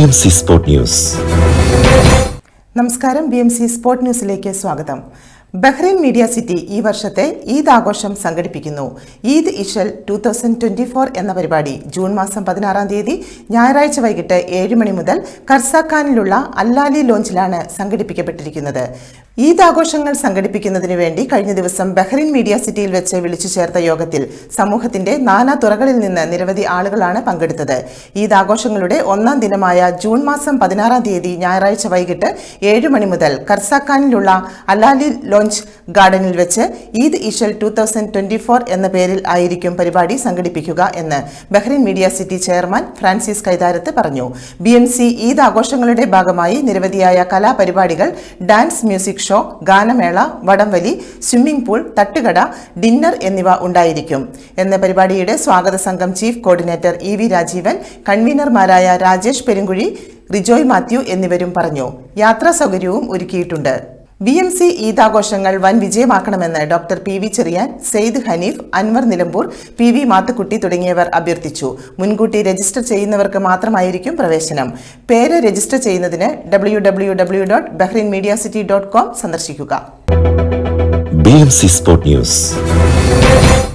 Sport news നമസ്കാരം. B M C sport ന്യൂസിലേക്ക് സ്വാഗതം. ബഹ്റൈൻ മീഡിയ സിറ്റി ഈ വർഷത്തെ ഈദ് ആഘോഷം സംഘടിപ്പിക്കുന്നു. Eid Ishal two thousand twenty four എന്ന പരിപാടി ജൂൺ മാസം പതിനാറാം തീയതി ഞായറാഴ്ച വൈകിട്ട് ഏഴ് മണി മുതൽ കർസാഖാനിലുള്ള അല്ലാലി ലോഞ്ചിലാണ് സംഘടിപ്പിക്കപ്പെട്ടിരിക്കുന്നത്. ഈദ് ആഘോഷങ്ങൾ സംഘടിപ്പിക്കുന്നതിന് വേണ്ടി കഴിഞ്ഞ ദിവസം ബഹ്റിൻ മീഡിയ സിറ്റിയിൽ വെച്ച് വിളിച്ചു ചേർത്ത യോഗത്തിൽ സമൂഹത്തിന്റെ നാനാ തുറകളിൽ നിന്ന് നിരവധി ആളുകളാണ് പങ്കെടുത്തത്. ഈദ് ആഘോഷങ്ങളുടെ ഒന്നാം ദിനമായ ജൂൺ മാസം പതിനാറാം തീയതി ഞായറാഴ്ച വൈകിട്ട് ഏഴ് മണി മുതൽ കർസാഖാനിലുള്ള അലാലി ലോഞ്ച് ഗാർഡനിൽ വെച്ച് ഈദ് ഇഷൽ ടു എന്ന പേരിൽ ആയിരിക്കും പരിപാടി സംഘടിപ്പിക്കുക എന്ന് Bahrain media city chairman Francis Kaitharath പറഞ്ഞു. ബി ഈദ് ആഘോഷങ്ങളുടെ ഭാഗമായി നിരവധിയായ കലാപരിപാടികൾ ഡാൻസ് മ്യൂസിക് ഷോ ഗാനമേള വടംവലി സ്വിമ്മിംഗ് പൂൾ തട്ടുകട ഡിന്നർ എന്നിവ ഉണ്ടായിരിക്കും. എന്ന പരിപാടിയുടെ സ്വാഗത സംഘം chief coordinator E V Rajeevan കൺവീനർമാരായ Rajesh Perunkuzhi Rijoy Mathew എന്നിവരും പറഞ്ഞു. യാത്രാ സൗകര്യവും ഒരുക്കിയിട്ടുണ്ട്. ബി എം സി ഈദാഘോഷങ്ങൾ വൻ വിജയമാക്കണമെന്ന് doctor P V Cheriyan Syed Hanif Anwar Nilambur P V Mathukutty തുടങ്ങിയവർ അഭ്യർത്ഥിച്ചു. മുൻകൂട്ടി രജിസ്റ്റർ ചെയ്യുന്നവർക്ക് മാത്രമായിരിക്കും പ്രവേശനം. പേര് രജിസ്റ്റർ ചെയ്യുന്നതിന് W W W dot Bahrain media city dot com സന്ദർശിക്കുക ബി എം സി ന്യൂസ്